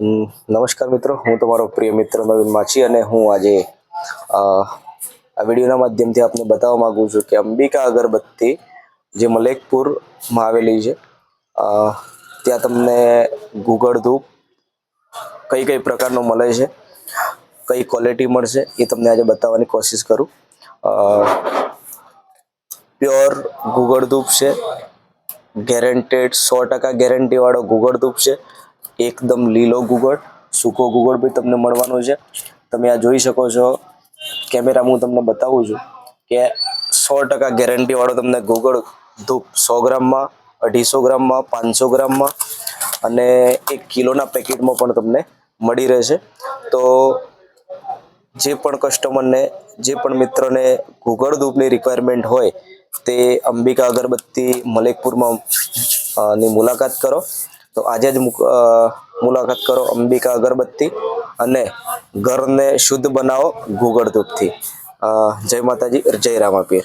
નમસ્કાર મિત્રો. હું તમારો પ્રિય મિત્ર નવીન માછી અને હું આજે આ વિડીયોના માધ્યમથી આપને બતાવવા માંગુ છું કે અંબિકા અગરબત્તી જે મલેકપુરમાં આવેલી છે ત્યાં તમને ગુગળ ધૂપ કઈ કઈ પ્રકારનો મળે છે, કઈ ક્વોલિટી મળશે એ તમને આજે બતાવવાની કોશિશ કરું. પ્યોર ગુગળ ધૂપ છે ગેરંટેડ સો ટકા ગેરંટી વાળો ગુગળ ધૂપ છે એકદમ લીલો ગુગળ, સૂકો ગુગળ બી તમને મળવાનો છે. તમે આ જોઈ શકો છો. કેમેરામાં હું તમને બતાવું છું કે સો ટકા ગેરંટીવાળો તમને ગુગળ ધૂપ સો ગ્રામમાં, અઢીસો ગ્રામમાં, પાંચસો ગ્રામમાં અને એક કિલોના પેકેટમાં પણ તમને મળી રહેશે. તો જે પણ કસ્ટમરને જે પણ મિત્રને ગુગળ ધૂપની રિક્વાયરમેન્ટ હોય, તે અંબિકા અગરબત્તી મલેકપુરમાં ની મુલાકાત કરો. તો આજે જ મુલાકાત કરો અંબિકા અગરબત્તી અને ઘરને શુદ્ધ બનાવો ગુગળ દૂધથી. જય માતાજી, જય રામાપીર.